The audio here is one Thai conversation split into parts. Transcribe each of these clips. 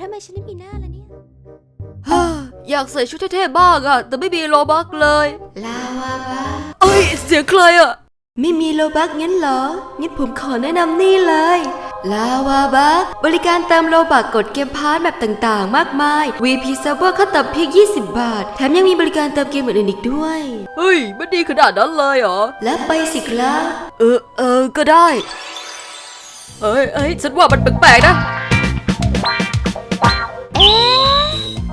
ทำไมฉันไม่มีหน้าล่ะเนี่ยฮ่าอยากใส่ชุดเท่ๆบ้างอะแต่ไม่มีโลบักเลยลาวาบาเอ้ย เสียงใครอะไม่มีโลบักงั้นเหรอ งั้นผมขอแนะนำนี่เลย ลาวาบักบริการเติมโลบักกดเกมพาร์ทแบบต่างๆ มากมาย VP Server ขั้นต่ำเพียง 20 บาท แถมยังมีบริการเติมเกมอื่นๆอีกด้วย เฮ้ย มันดีขนาดนั้นเลยเหรอ แล้วไปสิครับ เออ เออ ก็ได้ เอ้ยเอ้ยฉันว่ามันแปลกๆนะเอ๊ะ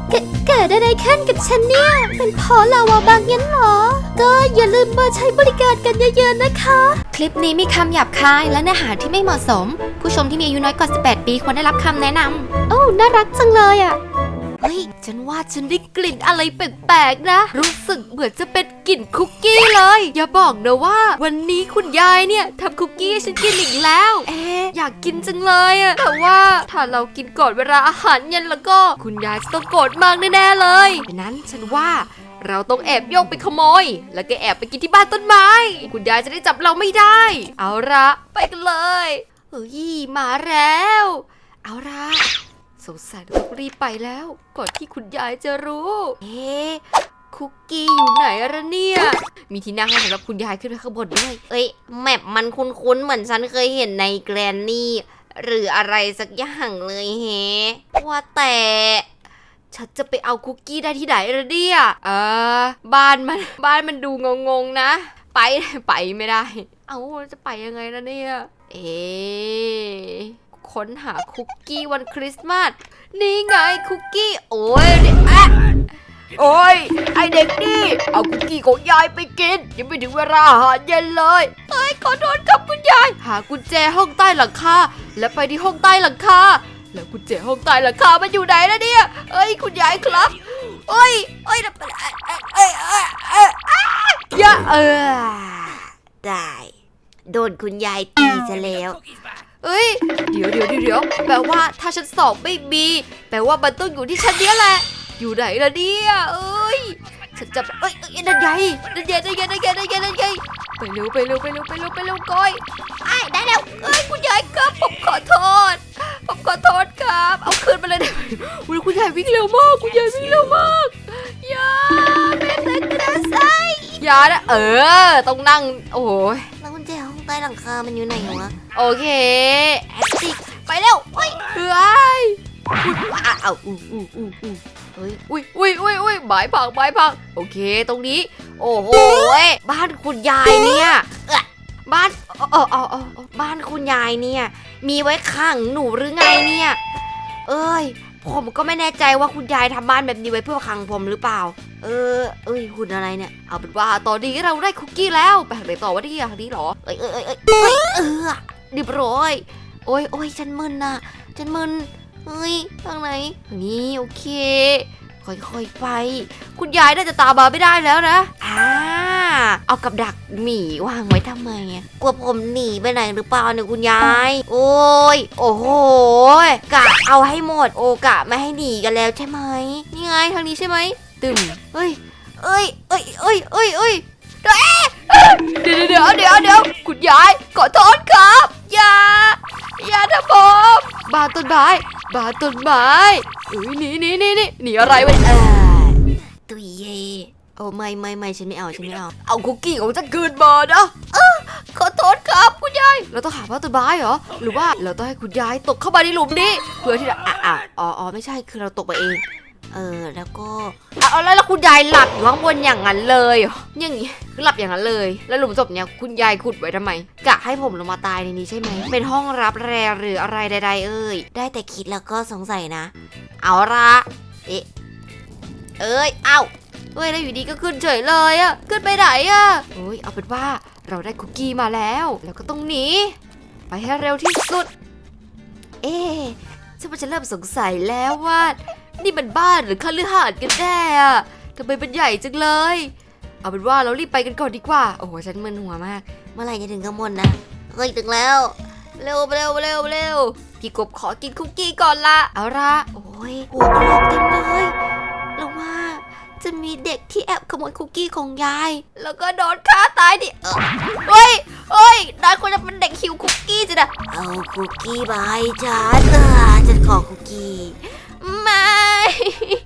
เกิดเกิดอะไรขึ้นกับฉันเนี่ย เป็นเพราะลาวาบางงั้นเหรอ ก็อย่าลืมมาใช้บริการกันเยอะๆนะคะ คลิปนี้มีคำหยาบคายและเนื้อหาที่ไม่เหมาะสม ผู้ชมที่มีอายุน้อยกว่า 18 ปีควรได้รับคำแนะนำ โอ้ น่ารักจังเลยอะ เฮ้ย ฉันว่าฉันได้กลิ่นอะไรแปลกๆนะ รู้สึกเหมือนจะเป็นกลิ่นคุกกี้เลย อย่าบอกนะว่า วันนี้คุณยายเนี่ยทำคุกกี้ให้ฉันกินอีกแล้ว เอ๊ะอยากกินจังเลยอะแต่ว่าถ้าเรากินก่อนเวลาอาหารเย็นแล้วก็ คุณยายจะต้องโกรธมากแน่ๆเลยดังนั้นฉันว่าเราต้องแอบโยกไปขโมย แล้วก็แอบไปกินที่บ้านต้นไม้ คุณยายจะได้จับเราไม่ได้ เอาละไปกันเลย เฮ้ย มาแล้ว เอาละ สงสัยเราต้องรีบไปแล้ว ก่อนที่คุณยายจะรู้ เอ๊ะคุกกี้อยู่ไหนอะเนี่ย มีที่นั่งให้สำหรับคุณยายขึ้นไปข้างบนด้วย เอ้ยแมปมันคุ้นๆ เหมือนฉันเคยเห็นในแกรนนี่ หรืออะไรสักอย่างเลยเฮว่าแต่ ฉันจะไปเอาคุกกี้ได้ที่ไหนล่ะเนี่ยเออบ้านมัน บ้านมันดูงงๆนะ ไปไปไม่ได้ เอาจะไปยังไงล่ะเนี่ย เอ๊ะ ค้นหาคุกกี้วันคริสต์มาสนี่ไงคุกกี้ โอ้ยเด็กอะโอ้ยไอเด็กนี่ เอาคุกกี้ของยายไปกิน ยังไม่ถึงเวลาอาหารเย็นเลยเอ้ยขอโทษครับคุณยาย หากุญแจห้องใต้หลังคาแล้วไปที่ห้องใต้หลังคาแล้วกุญแจห้องใต้หลังคามันอยู่ไหนล่ะเนี่ยเอ้ยคุณยายครับเอ้ยเอ้ยเอ้ยเอ้ยเอ้ยเอ้ยอ้าอย่าเออได้ โดนคุณยายตีซะแล้ว เอ้ยเดี๋ยวเดี๋ยวเดี๋ยวแปลว่าถ้าฉันสอบไม่มี แปลว่ามันต้องอยู่ที่ฉันเนี้ยแหละ อยู่ไหนล่ะเนี่ยเอ้ยฉันจับเอ้ยเอ้ยนั่นใหญ่นั่นใหญ่นั่นใหญ่นั่นใหญ่นั่นใหญ่นั่นใหญ่ไปเร็วไปเร็วไปเร็วไปเร็วไปเร็วก้อยไอ้ได้แล้วเอ้ยคุณยายครับผมขอโทษ ผมขอโทษครับ เอาคืนมาเลยได้ไหมอุ้ยคุณยายวิ่งเร็วมาก คุณยายวิ่งเร็วมากอย่าแม่ตะกระไซอย่านะเออต้องนั่งโอ้ย ใต้หลังคา มันอยู่ไหนวะโอเคแอคติกไปเร็วเฮ้ยเฮ้ยอุ๊ยอะเอาอู้อู้อู้อู้เฮ้ยอุ้ยอุ้ยอุ้ยอุ้ยไม้พังไม้พังโอเค ตรงนี้ โอ้โหยบ้านคุณยายเนี่ยเอ้อบ้านเออเออเออเออบ้านคุณยายเนี่ย มีไว้ขังหนูหรือไงเนี่ย เอ้ย ผมก็ไม่แน่ใจว่าคุณยายทำบ้านแบบนี้ไว้เพื่อขังผมหรือเปล่า เออ เอ้ยหุ่นอะไรเนี่ย เอาเป็นว่าตอนนี้เราได้คุกกี้แล้วไปไหนต่อวะเนี่ยทางนี้เหรอ เอ้ยเอ้ยเอ้ยเอ้ยเอ้ยเออเรียบร้อยโอ้ยโอ้ยฉันมึนน่ะฉันมึนเฮ้ยทางไหนทางนี้โอเค ค่อยๆไป คุณยายน่าจะตามมาไม่ได้แล้วนะอ่า เอากับดักหมีวางไว้ทำไมอะกลัวผมหนีไปไหนหรือเปล่าเนี่ยคุณยาย โอ้ย โอ้โหกะเอาให้หมด โอกะไม่ให้หนีกันแล้วใช่ไหมนี่ไงทางนี้ใช่ไหมตึมเฮ้ยเอ้ยเอ้ยเอ้ยเอ้ยเอ้ยเดี๋ยวเดี๋ยวเดี๋ยวเดี๋ยวเดี๋ยวคุณยายขอโทษครับอย่าอย่าทำผมบ้านต้นไม้บ้านต้นไม้เอ้ยหนี่นี่นี่นี่หนีอะไรวะเนี่ยเออตุยเย โอ้ไม่ไม่ไม่ฉันไม่เอาฉันไม่เอา เอาคุกกี้ของฉันคืนมานะเออขอโทษครับคุณยาย เราต้องหาบ้านต้นไม้เหรอ หรือว่าเราต้องให้คุณยายตกเข้ามาในหลุมนี้ เพื่อที่จะอะอะอ๋ออ๋อไม่ใช่คือเราตกไปเอง เออแล้วก็เอาเอาแล้วแล้วคุณยายหลับอยู่ข้างบนอย่างนั้นเลยเหรออย่างนี้คือหลับอย่างนั้นเลย แล้วหลุมศพเนี่ยคุณยายขุดไว้ทำไมกะให้ผมลงมาตายในนี้ใช่ไหมเป็นห้องรับแรหรืออะไรใด ๆ เอ่ยได้แต่คิดแล้วก็สงสัยนะ เอาละเอ๊ะเอ้ยเอ้า เฮ้ยแล้วอยู่ดีก็ขึ้นเฉยเลยอะขึ้นไปไหนอะโอ้ยเอาเป็นว่าเราได้คุกกี้มาแล้ว แล้วก็ต้องหนีไปให้เร็วที่สุด เอ๊ะฉันว่าจะเริ่มสงสัยแล้วว่า นี่มันบ้านหรือคฤหาสน์กันแน่อะทำไมมันใหญ่จังเลย เอาเป็นว่าเรารีบไปกันก่อนดีกว่า โอ้โหฉันมึนหัวมาก เมื่อไหร่จะถึงข้างบนนะเฮ้ยถึงแล้ว เร็วเร็วเร็วเร็วพี่กบขอกินคุกกี้ก่อนละเอาละโอ้ยหัวกะโหลกเต็มเลย โมยคุกกี้ของยาย แล้วก็โดนฆ่าตายดิเออเฮ้ยเฮ้ยนายควรจะเป็นเด็กหิวคุกกี้สินะเอาคุกกี้มาให้ฉันเออฉันขอคุกกี้ ไม่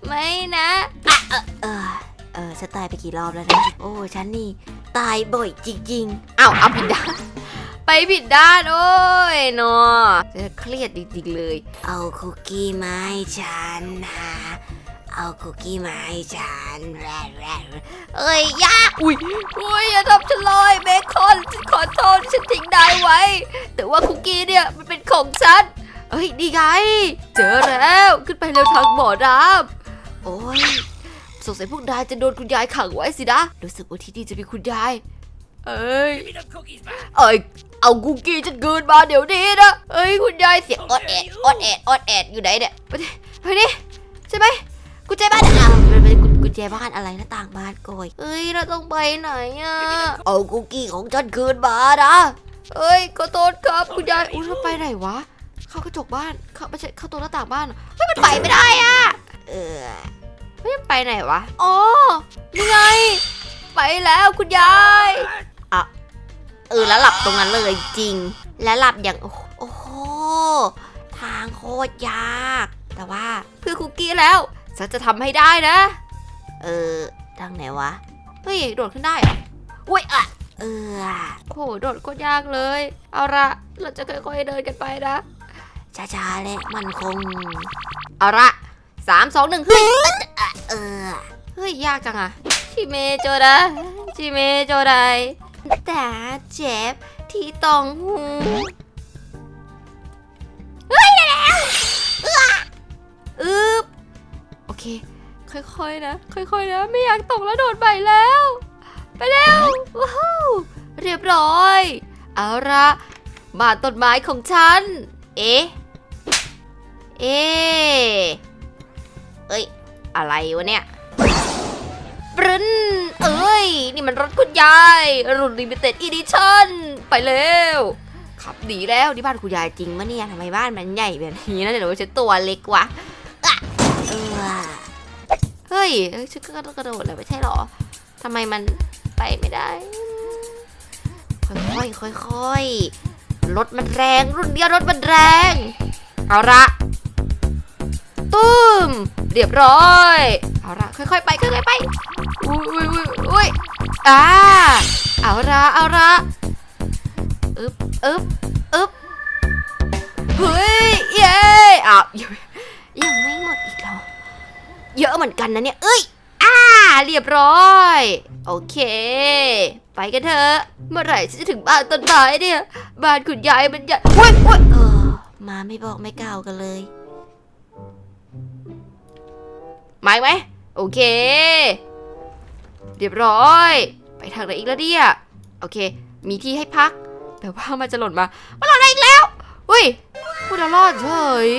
ไม่นะเออเออฉันตายไปกี่รอบแล้วนะ โอ้ฉันนี่ตายบ่อยจริงอ้าวเอาผิดด้านไปผิดด้านโอ้ยเนอะจะเครียดจริงๆเลยๆเอาคุกกี้มาให้ฉันนะ เอาคุกกี้มาให้ฉันแรดแรดเอ้ยยากอุ้ยอุ้ยอย่าทำฉันเลยเบคอนฉันขอโทษฉันทิ้งได้ไว้ แต่ว่าคุกกี้เนี่ยมันเป็นของฉันเอ้ยดีไง เจอแล้วขึ้นไปเร็วทางบ่อน้ำโอ้ยสงสัยพวกนายจะโดนคุณยายขังไว้สินะรู้สึกว่าที่นี่จะมีคุณยาย เอ้ยเอ้ยเอาคุกกี้ฉันเกินมาเดี๋ยวนี้นะเอ้ยคุณยายเสียงออดแอดออดแอดอดแอดอยู่ไหนเนี่ยไปดิไปดิใช่ไหม กุญแจบ้านอ้าวมันเป็นกุญแจบ้านอะไรหน้าต่างบ้านโกยเอ้ยเราต้องไปไหนอะเอาคุกกี้ของฉันคืนมานะเอ้ยขอโทษครับคุณยายอุ้ยเราไปไหนวะ เข้ากระจกบ้านเข้าไม่ใช่เข้าตัวหน้าต่างบ้านเหรอเฮ้ยมันไปไม่ได้อะเออเฮ้ยมันไปไหนวะอ๋อนี่ไง ไปแล้วคุณยายเออแล้วหลับตรงนั้นเลยจริง แล้วหลับอย่างโอ้โหโอ้โหทางโคตรยาก แต่ว่าเพื่อคุกกี้แล้ว ฉันจะทำให้ได้นะ เออทางไหนวะ เฮ้ย โดดขึ้นได้เหรออุ้ยอะเออโอ้โหโดดก็ยากเลย เอาละเราจะค่อยๆเดินกันไปนะ ช้าๆและมันคง เอาละสามสองหนึ่งเฮ้ยเออ เฮ้ย ยากจังอะชิเมโจดะชิเมโจไดแต่เจ็บที่ตองหูเฮ้ยแล้วอึ๊บโอ เค ค่อยๆนะ ค่อยๆนะ ไม่อยากตกแล้วโดดไปแล้ว ไปแล้วว้าว เรียบร้อย เอาละบ้านต้นไม้ของฉัน เอ๊ะ เอ๊ะเอ้ย อะไรวะเนี่ยปรึนเอ้ย นี่มันรถคุณยาย รุ่นลิมิเต็ดอีดิชั่น ไปเร็ว ขับหนีแล้วนี่บ้านคุณยายจริงมะเนี่ยทำไมบ้านมันใหญ่แบบนี้นะเดี๋ยวฉันตัวเล็กวะ เฮ้ยฉันก็กระโดดเลยไม่ใช่หรอทำไมมันไปไม่ได้ ค่อยๆค่อยๆรถมันแรงรุ่นเดียวรถมันแรง เอาละตุ้มเรียบร้อย เอาละค่อยๆไปค่อยๆไปอุ้ยอุ้ยอุ้ยอุ้ยอ่าเอาละเอาละอึบอึบอึบเฮ้ยเย้อ้าวยังยังไม่หมด เหรอเยอะเหมือนกันนะเนี่ย เอ้ย อ่า เรียบร้อย โอเค ไปกันเถอะ เมื่อไหร่ฉันจะถึงบ้านต้นไม้เนี่ย บ้านคุณยายมันใหญ่เว้ยเว้ยเออ มาไม่บอกไม่กล่าวกันเลยมาอีกไหม โอเค เรียบร้อย ไปทางไหนอีกแล้วเนี่ย โอเค มีที่ให้พัก แต่ว่ามันจะหล่นมา มันหล่นมาอีกแล้วเฮ้ยพูดรอดเฉย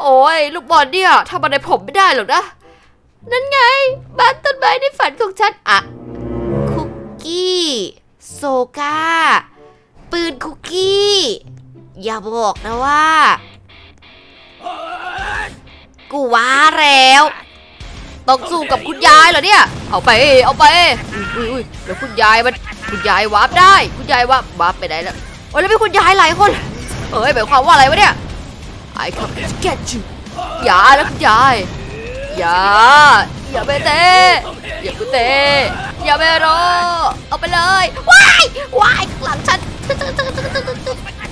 โอ้ย ลูกบอลเนี่ยทำอะไรผมไม่ได้หรอกนะ นั่นไง บ้านต้นไม้ในฝันของฉันอะคุกกี้ โซกาปืนคุกกี้ อย่าบอกนะว่า กูว่าแล้วต้องสู้กับคุณยายเหรอเนี่ย เอาไปเอาไปอุ้ยอุ้ยอุ้ยแล้วคุณยายมันคุณยายวาร์ปได้ คุณยายวาร์ปวาร์ปไปไหนแล้วโอ้ยแล้วมีคุณยายหลายคนเอ้ยหมายความว่าอะไรวะเนี่ย I come to get you อย่าแล้วคุณยาย อย่า อย่าไปเตะอย่าไปเตะอย่าไปรอเอาไปเลยว้ายว้ายข้างหลังฉัน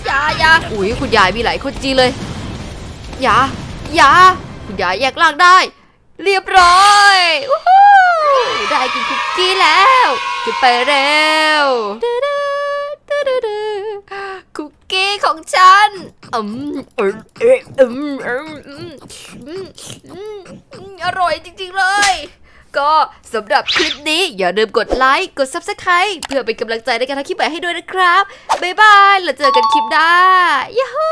อย่าอย่าอุ้ยคุณยายมีหลายคนจีเลยอย่าอย่าคุณยายแยกล่างได้ เรียบร้อยได้กินคุกกี้แล้วขึ้นไปเร็วี้ของฉันอืมอืมอืมอืมอืมอืมอืมอร่อยจริงๆเลย ก็สำหรับคลิปนี้อย่าลืมกดไลค์ กด Subscribe เพื่อเป็นกำลังใจในการทำคลิปใหม่ให้ด้วยนะครับ บ๊ายบาย แล้วเจอกันคลิปหน้ายูฮู